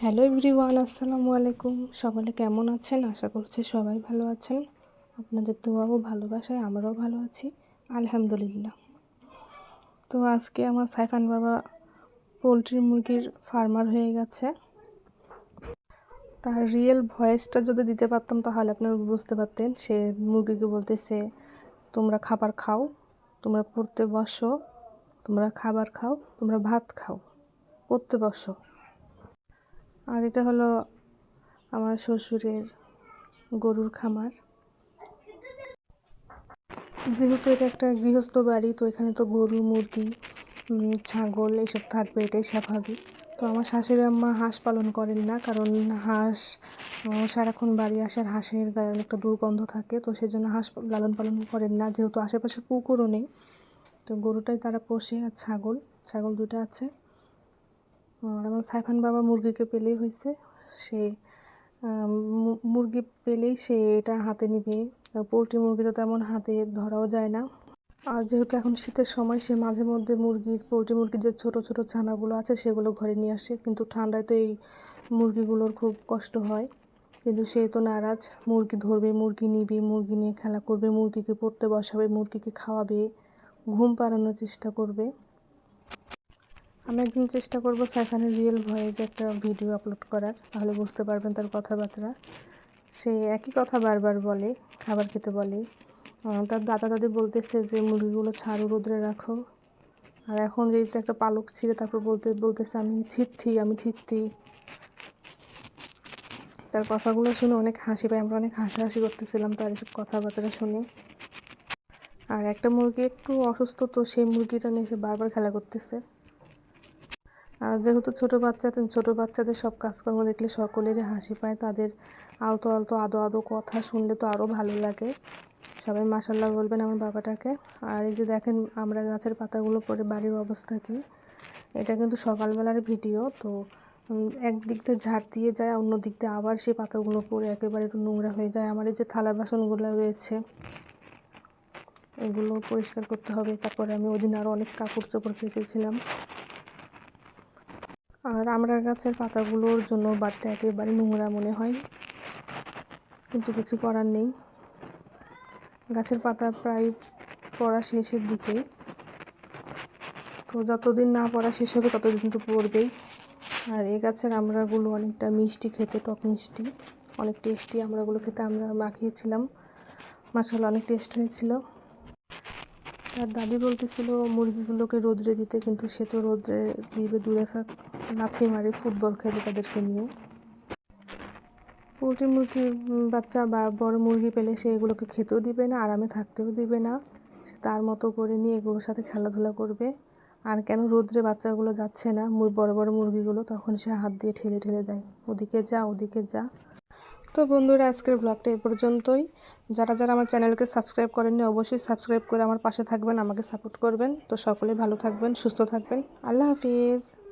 Hello everyone, আসসালামু আলাইকুম। সকলে কেমন আছেন? আশা করছি সবাই ভালো আছেন। আপনাদের দোয়াও ভালোবাসায় আমরাও ভালো আছি। আলহামদুলিল্লাহ। তো আজকে আমার সাইফান বাবা পোলট্রি মুরগির ফার্মার হয়ে গেছে। তার রিয়েল ভয়েসটা যদি দিতে পারতাম তাহলে আপনারা বুঝতে পারতেন। সে মুরগিকে বলতেছে, তোমরা খাবার খাও, তোমরা পড়তে বসো, তোমরা খাবার খাও, তোমরা ভাত খাও, পড়তে বসো। আর এটা হলো আমার শ্বশুরের গরুর খামার। যেহেতু এটা একটা গৃহস্থ বাড়ি, তো এখানে তো গরু, মুরগি ছাগল এসব থাকবে, এটাই স্বাভাবিক। তো আমার শাশুড়ি আম্মা হাঁস পালন করেন না, কারণ হাঁস সারাক্ষণ বাড়ি আসার হাঁসের গায়ে অনেকটা দুর্গন্ধ থাকে, তো সেজন্য হাঁস লালন পালন করেন না। যেহেতু আশেপাশে পুকুরও নেই, তো গরুটাই তারা পোষে আর ছাগল ছাগল দুটো আছে। সাইফান বাবা মুরগিকে পেলেই হয়েছে। সে মুরগি পেলেই সে এটা হাতে নিবে। পোলট্রি মুরগি তো তেমন হাতে ধরাও যায় না। আর যেহেতু এখন শীতের সময়, সে মাঝে মধ্যে মুরগির, পোলট্রি মুরগির যে ছোট ছোট ছানাগুলো আছে, সেগুলো ঘরে নিয়ে আসে। কিন্তু ঠান্ডায় তো এই মুরগিগুলোর খুব কষ্ট হয়। কিন্তু সে তো নারাজ। মুরগি ধরবে, মুরগি নিবে, মুরগি নিয়ে খেলা করবে, মুরগিকে পড়তে বসাবে, মুরগিকে খাওয়াবে, ঘুম পাড়ানোর চেষ্টা করবে। আমি একদিন চেষ্টা করব সাইফানের রিয়েল ভয়েসে একটা ভিডিও আপলোড করার, তাহলে বুঝতে পারবেন তার কথাবার্তা। সে একই কথা বারবার বলে, খাবার খেতে বলে। তার দাদা দাদি বলতেছে যে, মুরগিগুলো ছাড়ু রোদ্রে রাখো। আর এখন যেহেতু একটা পালক ছিঁড়ে তারপর বলতে, বলতেছে, আমি থিত্তি আমি থিত্তি তার কথাগুলো শুনে অনেক হাসি পাই, আমরা অনেক হাসাহাসি করতেছিলাম তার এসব কথাবার্তা শুনে। আর একটা মুরগি একটু অসুস্থ, তো সেই মুরগিটা নিয়ে সে বারবার খেলা করতেছে। আর যেহেতু ছোটো বাচ্চা ছোটো বাচ্চাদের সব কাজকর্ম দেখলে সকলেরই হাসি পায়। তাদের আলতো আলতো আদো আদো কথা শুনলে তো আরও ভালো লাগে। সবাই মাসাল্লাহ বলবেন আমার বাবাটাকে। আর এই যে দেখেন, আমরা গাছের পাতাগুলো পরে বাড়ির অবস্থা কী। এটা কিন্তু সকালবেলার ভিডিও, তো একদিক দিয়ে ঝাড় দিয়ে যায়, অন্য দিক দিয়ে আবার সেই পাতাগুলো পরে একেবারে একটু নোংরা হয়ে যায়। আমার এই যে থালা বাসনগুলো রয়েছে, এগুলো পরিষ্কার করতে হবে। তারপরে আমি ওদিন আরও অনেক কাপড় চোপড় কেচেছিলাম। আর আমরা গাছের পাতাগুলোর জন্য বাড়িটা একেবারে নোংরা মনে হয়। কিন্তু কিছু করার নেই। গাছের পাতা প্রায় পড়া শেষের দিকে। তো যতদিন না পড়া শেষ হবে, ততদিন তো পড়বেই। আর এই গাছের আমড়াগুলো অনেকটা মিষ্টি খেতে, টক মিষ্টি। অনেক টেস্টি আমড়াগুলো খেতে আমরা মাখিয়েছিলাম। মাসাল্লাহ অনেক টেস্ট হয়েছিল। আর দাদি বলতেছিল মুরগিগুলোকে রোদ্রে দিতে, কিন্তু সে তো রোদ্রে দিবে দূরে থাক, লাথি মারে ফুটবল খেলে তাদেরকে নিয়ে। পোলট্রি মুরগি বাচ্চা বা বড় মুরগি পেলে সে এগুলোকে খেতেও দিবে না, আরামে থাকতেও দিবে না। সে তার মতো করে নিয়ে এগুলোর সাথে খেলাধুলা করবে। আর কেন রোদ্রে বাচ্চাগুলো যাচ্ছে না বড় বড় মুরগিগুলো, তখন সে হাত দিয়ে ঠেলে ঠেলে দেয়, ওদিকে যা ওদিকে যা। তো বন্ধুরা, আজকের ব্লগটা এ পর্যন্তই। যারা যারা আমার চ্যানেলকে সাবস্ক্রাইব করেননি, অবশ্যই সাবস্ক্রাইব করে আমার পাশে থাকবেন, আমাকে সাপোর্ট করবেন। তো সকলে ভালো থাকবেন, সুস্থ থাকবেন। আল্লাহ হাফিজ।